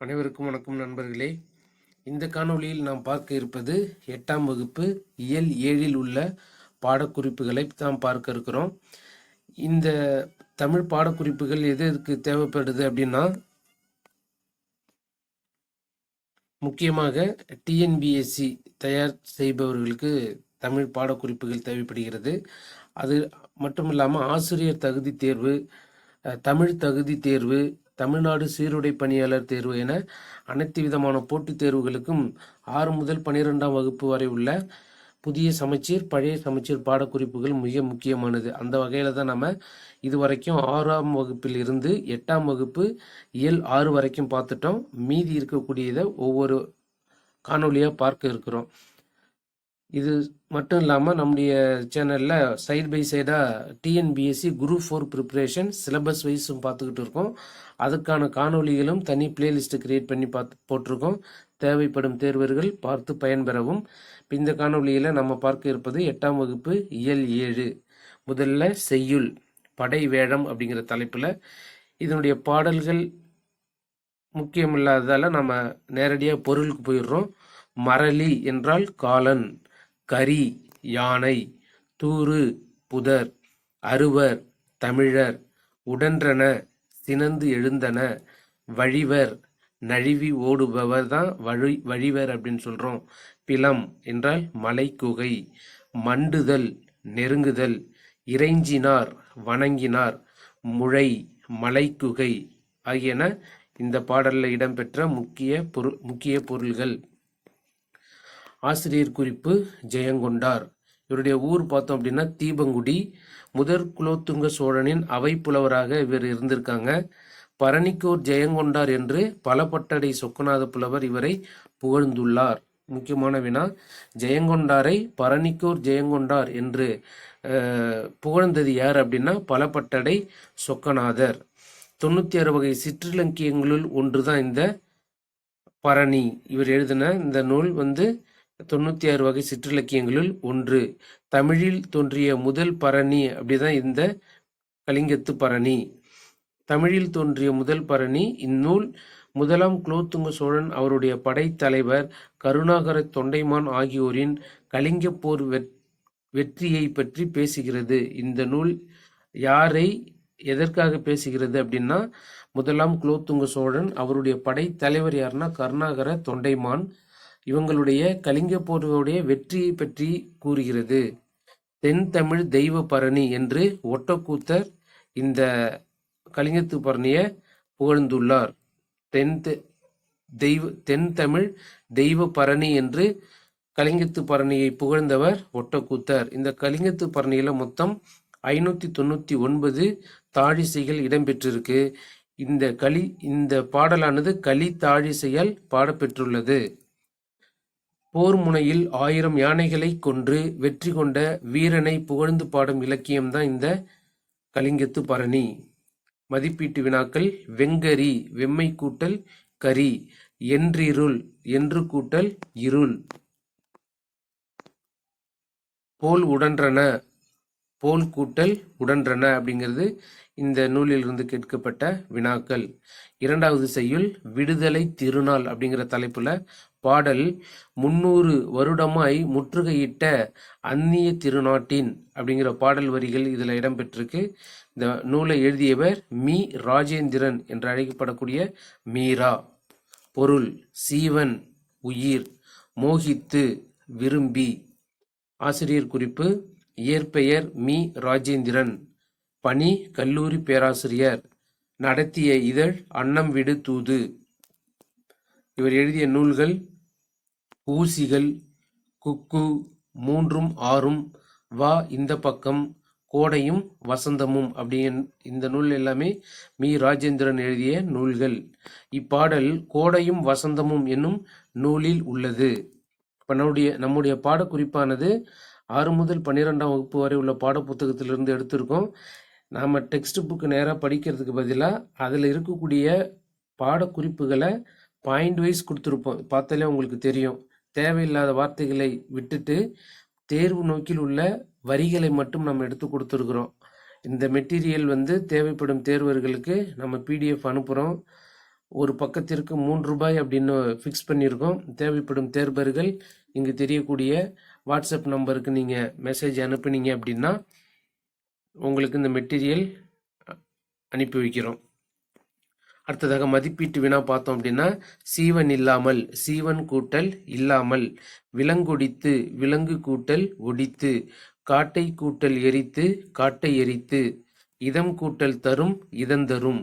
அனைவருக்கும் வணக்கம் நண்பர்களே. இந்த காணொளியில் நாம் பார்க்க இருப்பது எட்டாம் வகுப்பு இயல் ஏழில் உள்ள பாடக்குறிப்புகளை நாம் பார்க்க இருக்கிறோம். இந்த தமிழ் பாடக்குறிப்புகள் எது எதுக்கு தேவைப்படுது அப்படின்னா முக்கியமாக டிஎன்பிஎஸ்சி தயார் செய்பவர்களுக்கு தமிழ் பாடக்குறிப்புகள் தேவைப்படுகிறது. அது மட்டும் இல்லாமல் ஆசிரியர் தகுதி தேர்வு தமிழ் தகுதி தேர்வு தமிழ்நாடு சீருடை பணியாளர் தேர்வு என அனைத்து விதமான போட்டித் தேர்வுகளுக்கும் ஆறு முதல் பனிரெண்டாம் வகுப்பு வரை உள்ள புதிய சமச்சீர் பழைய சமச்சீர் பாடக்குறிப்புகள் மிக முக்கியமானது. அந்த வகையில் தான் நம்ம இது வரைக்கும் ஆறாம் வகுப்பில் இருந்து எட்டாம் வகுப்பு இயல் ஆறு வரைக்கும் பார்த்துட்டோம். மீதி இருக்கக்கூடியதை ஒவ்வொரு காணொளியாக பார்க்க இருக்கிறோம். இது மட்டும் இல்லாமல் நம்முடைய சேனலில் சைட் பை சைடாக TNPSC group four preparation syllabus வைஸும் பார்த்துக்கிட்டு இருக்கோம். அதுக்கான காணொளிகளும் தனி பிளேலிஸ்ட்டு கிரியேட் பண்ணி பார்த்து போட்டிருக்கோம். தேவைப்படும் தேர்வர்கள் பார்த்து பயன்பெறவும். இந்த காணொளியில் நம்ம பார்க்க இருப்பது எட்டாம் வகுப்பு இயல் ஏழு முதல்ல செய்யுள் படை வேழம் அப்படிங்கிற தலைப்பில். இதனுடைய பாடல்கள் முக்கியமில்லாததால் நம்ம நேரடியாக பொருளுக்கு போயிடுறோம். மரளி என்றால் காலன். கரி யானை தூறு புதர் அருவர் தமிழர் உடன்றன சினந்து எழுந்தன வழிவர் நழுவி ஓடுபவர் தான் வழி வழிவர் அப்படின்னு சொல்கிறோம் பிலம் என்றால் மலைக்குகை மண்டுதல் நெருங்குதல் இறைஞ்சினார் வணங்கினார் முளை மலைக்குகை ஆகியன இந்த பாடலில் இடம்பெற்ற முக்கிய பொரு முக்கிய பொருள்கள். ஆசிரியர் குறிப்பு ஜெயங்கொண்டார். இவருடைய ஊர் பார்த்தோம் அப்படின்னா தீபங்குடி. முதற் குலோத்துங்க சோழனின் அவை புலவராக இவர் இருந்திருக்காங்க. பரணிக்கோர் ஜெயங்கொண்டார் என்று பலபட்டடை சொக்கநாத புலவர் இவரை புகழ்ந்துள்ளார். முக்கியமான வினா ஜெயங்கொண்டாரை பரணிக்கோர் ஜெயங்கொண்டார் என்று புகழ்ந்தது யார் அப்படின்னா பலபட்டடை சொக்கநாதர். தொண்ணூற்றி ஆறு வகை சிற்றிலக்கியங்களுள் ஒன்றுதான் இந்த பரணி. இவர் எழுதின இந்த நூல் வந்து தொண்ணூத்தி ஆறு வகை சிற்றிலக்கியங்களுள் ஒன்று. தமிழில் தோன்றிய முதல் பரணி அப்படிதான் இந்த கலிங்கத்து பரணி. தமிழில் தோன்றிய முதல் பரணி இந்நூல் முதலாம் குலோத்துங்க சோழன் அவருடைய படைத்தலைவர் கருணாகர தொண்டைமான் ஆகியோரின் கலிங்க போர் வெற்றியை பற்றி பேசுகிறது. இந்த நூல் யாரை எதற்காக பேசுகிறது அப்படின்னா முதலாம் குலோத்துங்க சோழன் அவருடைய படைத்தலைவர் யாருன்னா கருணாகர தொண்டைமான் இவங்களுடைய கலிங்க போருடைய வெற்றியை பற்றி கூறுகிறது. தென் தமிழ் தெய்வ பரணி என்று ஒட்டக்கூத்தர் இந்த கலிங்கத்து பரணியை புகழ்ந்துள்ளார். தென் தெ- தெய்வ தென் தமிழ் தெய்வ பரணி என்று கலிங்கத்து பரணியை புகழ்ந்தவர் ஒட்டக்கூத்தர். இந்த கலிங்கத்து பரணியில் மொத்தம் ஐநூத்தி தொண்ணூத்தி ஒன்பது தாழிசைகள் இடம்பெற்றிருக்கு. இந்த களி இந்த பாடலானது களி தாழிசையால் பாடப்பெற்றுள்ளது. போர் முனையில் ஆயிரம் யானைகளை கொன்று வெற்றி கொண்ட வீரனை புகழ்ந்து பாடும் இலக்கியம்தான் இந்த கலிங்கத்து பரணி. மதிப்பீட்டு வினாக்கள் வெங்கரி வெம்மை கூட்டல் கரி என்றிருள் என்று கூட்டல் இருள். போல் உடன்றன. போல் கூட்டல் உடன்றன அப்படிங்கிறது இந்த நூலிலிருந்து கேட்கப்பட்ட வினாக்கள். இரண்டாவது செய்யுள் விடுதலை திருநாள் அப்படிங்கிற தலைப்புல பாடல் முன்னூறு வருடமாய் முற்றுகையிட்ட அந்நிய திருநாட்டின் அப்படிங்கிற பாடல் வரிகள் இதில் இடம்பெற்றிருக்கு. இந்த நூலை எழுதியவர் மீ. ராஜேந்திரன் என்று அழைக்கப்படக்கூடிய மீரா. பொருள் சீவன் உயிர் மோகித்து விரும்பி. ஆசிரியர் குறிப்பு இயற்பெயர் மீ. ராஜேந்திரன். பணி கல்லூரி பேராசிரியர். நடத்திய இதழ் அன்னம் விடு தூது. இவர் எழுதிய நூல்கள் ஊசிகள் குக்கு மூன்றும் ஆறும் வா இந்த பக்கம் கோடையும் வசந்தமும் அப்படின் இந்த நூல் எல்லாமே மீ. ராஜேந்திரன் எழுதிய நூல்கள். இப்பாடல் கோடையும் வசந்தமும் என்னும் நூலில் உள்ளது. இப்போ நம்முடைய நம்முடைய பாடக்குறிப்பானது ஆறு முதல் பன்னிரெண்டாம் வகுப்பு வரை உள்ள பாடப்புத்தகத்திலிருந்து எடுத்திருக்கோம். நாம் டெக்ஸ்ட் புக்கு நேராக படிக்கிறதுக்கு பதிலாக அதில் இருக்கக்கூடிய பாடக்குறிப்புகளை பாயிண்ட் வைஸ் கொடுத்துருப்போம். பார்த்தாலே உங்களுக்கு தெரியும். தேவையில்லாத வார்த்தைகளை விட்டுட்டு தேர்வு நோக்கில் உள்ள வரிகளை மட்டும் நம்ம எடுத்து கொடுத்துருக்குறோம். இந்த மெட்டீரியல் வந்து தேவைப்படும் தேர்வர்களுக்கு நம்ம பிடிஎஃப் அனுப்புகிறோம் ஒரு பக்கத்திற்கு மூன்று ரூபாய் அப்படின்னு ஃபிக்ஸ் பண்ணியிருக்கோம். தேவைப்படும் தேர்வர்கள் இங்கு தெரியக்கூடிய வாட்ஸ்அப் நம்பருக்கு நீங்கள் மெசேஜ் அனுப்புனீங்க அப்படின்னா உங்களுக்கு இந்த மெட்டீரியல் அனுப்பி வைக்கிறோம். அடுத்ததாக மதிப்பீட்டு வினா பார்த்தோம் அப்படின்னா சீவன் இல்லாமல் சீவன் கூட்டல் இல்லாமல் விலங்கொடித்து விலங்கு கூட்டல் ஒடித்து காட்டை கூட்டல் எரித்து காட்டை எரித்து இதம் கூட்டல் தரும் இதந்தரும்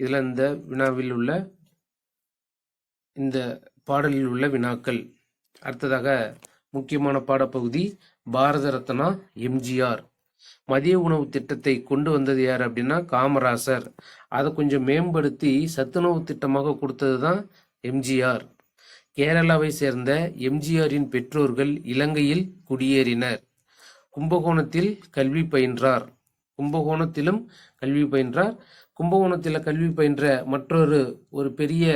இதில் இந்த வினாவில் உள்ள இந்த பாடலில் உள்ள வினாக்கள். அடுத்ததாக முக்கியமான பாடப்பகுதி பாரத ரத்னா எம்ஜிஆர். மதிய உணவு திட்டத்தை கொண்டு வந்தது யார் அப்படின்னா காமராசர். அதை கொஞ்சம் மேம்படுத்தி சத்துணவு திட்டமாக கொடுத்தது தான் எம்ஜிஆர். கேரளாவை சேர்ந்த எம்ஜிஆரின் பெற்றோர்கள் இலங்கையில் குடியேறினர். கும்பகோணத்தில் கல்வி பயின்றார். கும்பகோணத்திலும் கல்வி பயின்றார். கும்பகோணத்தில் கல்வி பயின்ற மற்றொரு ஒரு பெரிய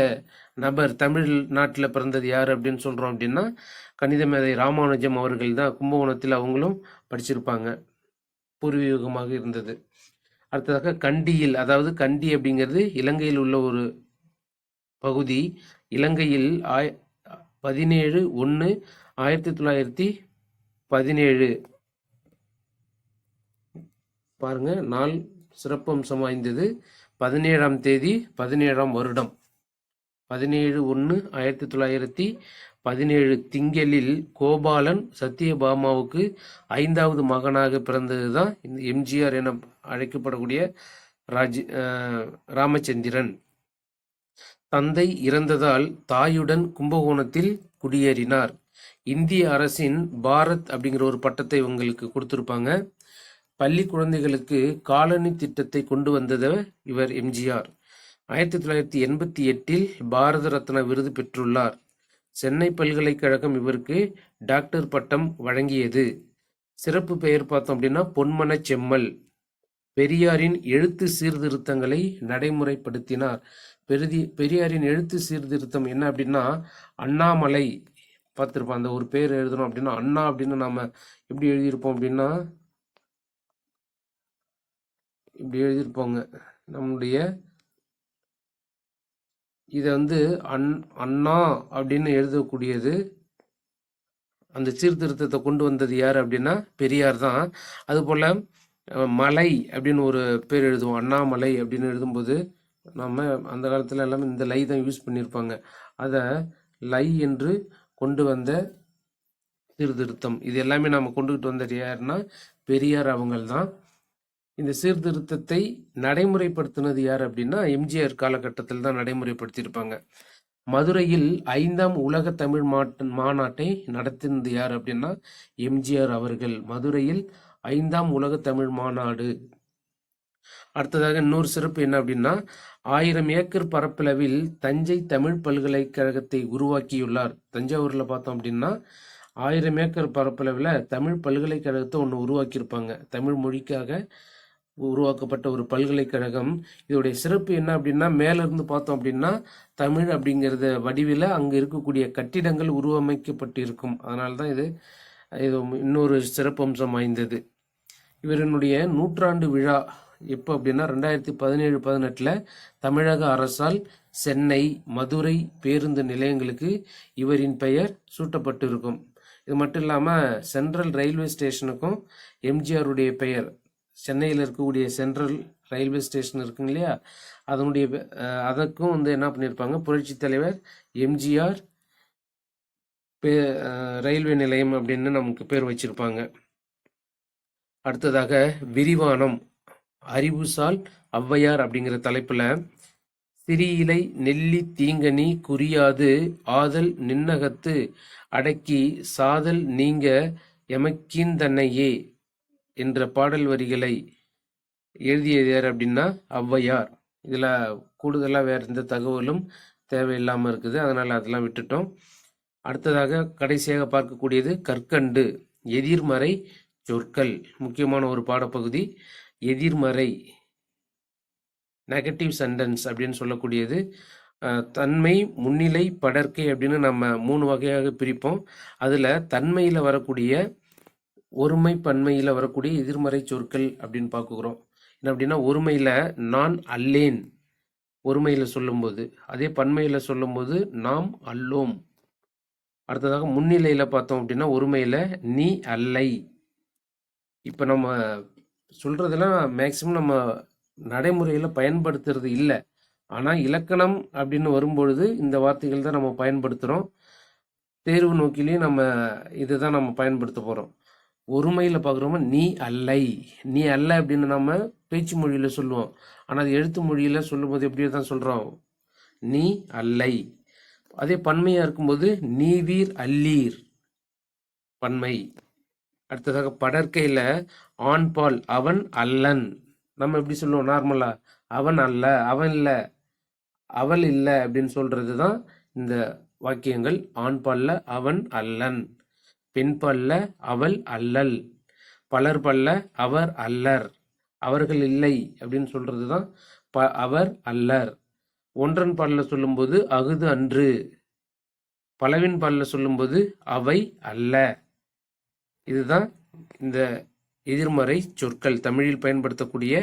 நபர் தமிழ் நாட்டில் பிறந்தது யார் அப்படின்னு சொல்கிறோம் அப்படின்னா கணித மேதை ராமானுஜம் அவர்கள் தான் கும்பகோணத்தில் அவங்களும் படிச்சிருப்பாங்க. பூர்வீகமாக இருந்தது. அடுத்ததாக கண்டியில் அதாவது கண்டி அப்படிங்கிறது இலங்கையில் உள்ள ஒரு பகுதி. இலங்கையில் ஆய் பதினேழு ஒன்று ஆயிரத்தி தொள்ளாயிரத்தி பதினேழு. பாருங்க நாள் சிறப்பம்சம் வாய்ந்தது. பதினேழாம் தேதி பதினேழாம் வருடம். பதினேழு ஒன்று ஆயிரத்தி தொள்ளாயிரத்தி பதினேழு திங்களில் கோபாலன் சத்யபாமாவுக்கு ஐந்தாவது மகனாக பிறந்தது தான் இந்த எம்ஜிஆர் என அழைக்கப்படக்கூடிய ராஜ் ராமச்சந்திரன். தந்தை இறந்ததால் தாயுடன் கும்பகோணத்தில் குடியேறினார். இந்திய அரசின் பாரத் அப்படிங்கிற ஒரு பட்டத்தை உங்களுக்கு கொடுத்துருப்பாங்க. பள்ளி குழந்தைகளுக்கு காலனி திட்டத்தை கொண்டு வந்தது இவர் எம்ஜிஆர். ஆயிரத்தி தொள்ளாயிரத்தி எண்பத்தி எட்டில் பாரத ரத்னா விருது பெற்றுள்ளார். சென்னை பல்கலைக்கழகம் இவருக்கு டாக்டர் பட்டம் வழங்கியது. சிறப்பு பெயர் பார்த்தோம் அப்படின்னா பொன்மன செம்மல். பெரியாரின் எழுத்து சீர்திருத்தங்களை நடைமுறைப்படுத்தினார். பெருதி பெரியாரின் எழுத்து சீர்திருத்தம் என்ன அப்படின்னா அண்ணாமலை. பார்த்துருப்போம் அந்த ஒரு பேர் எழுதணும் அப்படின்னா அண்ணா அப்படின்னு நாம் எப்படி எழுதியிருப்போம் அப்படின்னா இப்படி எழுதியிருப்போங்க. நம்முடைய இதை வந்து அன் அண்ணா அப்படின்னு எழுதக்கூடியது அந்த சீர்திருத்தத்தை கொண்டு வந்தது யார் அப்படின்னா பெரியார் தான். அதுபோல் மலை அப்படின்னு ஒரு பேர் எழுதுவோம். அண்ணாமலை அப்படின்னு எழுதும்போது நம்ம அந்த காலத்தில் எல்லாமே இந்த லை தான் யூஸ் பண்ணியிருப்பாங்க. அதை லை என்று கொண்டு வந்த சீர்திருத்தம். இது எல்லாமே நம்ம கொண்டுகிட்டு வந்தது யாருன்னா பெரியார் அவங்கள் தான் இந்த சீர்திருத்தத்தை நடைமுறைப்படுத்தினது யார் அப்படின்னா எம்ஜிஆர் காலகட்டத்தில் தான் நடைமுறைப்படுத்தியிருப்பாங்க. மதுரையில் ஐந்தாம் உலக தமிழ் மாட்ட மாநாட்டை நடத்தினது யார் அப்படின்னா எம்ஜிஆர் அவர்கள். மதுரையில் ஐந்தாம் உலக தமிழ் மாநாடு. அடுத்ததாக இன்னொரு சிறப்பு என்ன அப்படின்னா ஆயிரம் ஏக்கர் பரப்பளவில் தஞ்சை தமிழ் பல்கலைக்கழகத்தை உருவாக்கியுள்ளார். தஞ்சாவூரில் பார்த்தோம் அப்படின்னா ஆயிரம் ஏக்கர் பரப்பளவில் தமிழ் பல்கலைக்கழகத்தை ஒன்று உருவாக்கியிருப்பாங்க. தமிழ் மொழிக்காக உருவாக்கப்பட்ட ஒரு பல்கலைக்கழகம். இதோடைய சிறப்பு என்ன அப்படின்னா மேலிருந்து பார்த்தோம் அப்படின்னா தமிழ் அப்படிங்கிறத வடிவில் அங்கே இருக்கக்கூடிய கட்டிடங்கள் உருவமைக்கப்பட்டு இருக்கும் அதனால தான் இது இது இன்னொரு சிறப்பம்சம் வாய்ந்தது. இவரினுடைய நூற்றாண்டு விழா எப்போ அப்படின்னா ரெண்டாயிரத்தி பதினேழு பதினெட்டில் தமிழக அரசால் சென்னை மதுரை பேருந்து நிலையங்களுக்கு இவரின் பெயர் சூட்டப்பட்டு இருக்கும் இது மட்டும் இல்லாமல் சென்ட்ரல் ரயில்வே ஸ்டேஷனுக்கும் எம்ஜிஆருடைய பெயர் சென்னையில் இருக்கக்கூடிய சென்ட்ரல் ரயில்வே ஸ்டேஷன் இருக்குங்க இல்லையா? அதனுடைய அதற்கும் வந்து என்ன பண்ணியிருப்பாங்க புரட்சி தலைவர் எம்ஜிஆர் பே ரயில்வே நிலையம் அப்படின்னு நமக்கு பேர் வச்சிருப்பாங்க. அடுத்ததாக விரிவானம் அறிவுசால் ஔவையார் அப்படிங்கிற தலைப்பில் சிறியிலை நெல்லி தீங்கனி குறியாது ஆதல் நின்னகத்து அடக்கி சாதல் நீங்க எமக்கீந்தன்னையே என்ற பாடல் வரிகளை எழுதியது யார் அப்படின்னா ஔவையார். இதில் கூடுதலாக வேறு எந்த தகவலும் தேவையில்லாமல் இருக்குது. அதனால் அதெல்லாம் விட்டுட்டோம். அடுத்ததாக கடைசியாக பார்க்கக்கூடியது கற்கண்டு எதிர்மறை சொற்கள். முக்கியமான ஒரு பாடப்பகுதி எதிர்மறை நெகட்டிவ் சென்டென்ஸ் அப்படின்னு சொல்லக்கூடியது. தன்மை முன்னிலை படர்க்கை அப்படின்னு நம்ம மூணு வகையாக பிரிப்போம். அதில் தன்மையில் வரக்கூடிய ஒருமை பன்மையில் வரக்கூடிய எதிர்மறை சொற்கள் அப்படின்னு பார்க்குறோம். என்ன அப்படின்னா ஒருமையில் நான் அல்லேன் ஒருமையில் சொல்லும்போது அதே பன்மையில் சொல்லும்போது நாம் அல்லோம். அடுத்ததாக முன்னிலையில் பார்த்தோம் அப்படின்னா ஒருமையில் நீ அல்லை. இப்போ நம்ம சொல்கிறதெல்லாம் மேக்சிமம் நம்ம நடைமுறையில் பயன்படுத்துறது இல்லை. ஆனால் இலக்கணம் அப்படின்னு வரும்பொழுது இந்த வார்த்தைகள் தான் நம்ம பயன்படுத்துகிறோம் தேர்வு நோக்கிலையும் நம்ம இதுதான் நம்ம பயன்படுத்த போகிறோம் ஒருமையில் பார்க்குறோமா நீ அல்லை. நீ அல்ல அப்படின்னு நம்ம பேச்சு மொழியில் சொல்லுவோம். ஆனால் அது எழுத்து மொழியில் சொல்லும்போது எப்படி தான் சொல்கிறோம் நீ அல்லை. அதே பன்மையாக இருக்கும்போது நீவீர் அல்லீர். பன்மை. அடுத்ததாக படற்கையில் ஆண் பால் அவன் அல்லன். நம்ம எப்படி சொல்லுவோம்? நார்மலாக அவன் அல்ல அவன் இல்லை அவள் இல்லை அப்படின்னு சொல்கிறது தான் இந்த வாக்கியங்கள். ஆண் அவன் அல்லன். பெண் அவள் அல்லல் பலர் பல்ல அவர் அல்லர். அவர்கள் இல்லை அப்படின்னு சொல்றது தான் ப அவர் அல்லர். ஒன்றன் பல்ல சொல்லும்போது அகுது அன்று பலவின் பல்ல சொல்லும்போது அவை அல்ல. இதுதான் இந்த எதிர்மறை சொற்கள். தமிழில் பயன்படுத்தக்கூடிய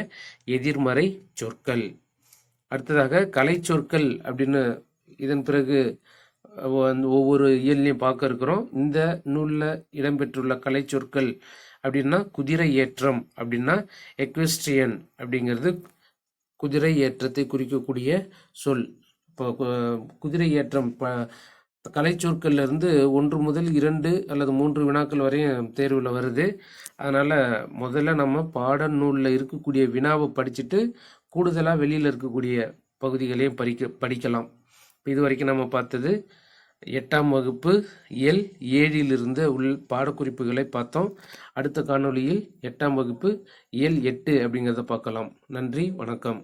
எதிர்மறை சொற்கள். அடுத்ததாக கலை சொற்கள் அப்படின்னு இதன் பிறகு ஒவ்வொரு இயல்லையும் பார்க்க இருக்கிறோம். இந்த நூலில் இடம்பெற்றுள்ள கலை சொற்கள் அப்படின்னா குதிரை ஏற்றம் அப்படின்னா எக்வெஸ்ட்ரியன் அப்படிங்கிறது குதிரை ஏற்றத்தை குறிக்கக்கூடிய சொல். இப்போ குதிரை ஏற்றம் ப கலைச்சொற்கள்ல ஒன்று முதல் இரண்டு அல்லது மூன்று வினாக்கள் வரையும் தேர்வில் வருது. அதனால் முதல்ல நம்ம பாட நூலில் இருக்கக்கூடிய வினாவை படிச்சுட்டு கூடுதலாக வெளியில் இருக்கக்கூடிய பகுதிகளையும் படிக்க படிக்கலாம். இது வரைக்கும் நம்ம பார்த்தது எட்டாம் வகுப்பு எல் ஏழிலிருந்து உள் பாடக்குறிப்புகளை பார்த்தோம். அடுத்த காணொளியில் எட்டாம் வகுப்பு எல் எட்டு அப்படிங்கிறத பார்க்கலாம். நன்றி வணக்கம்.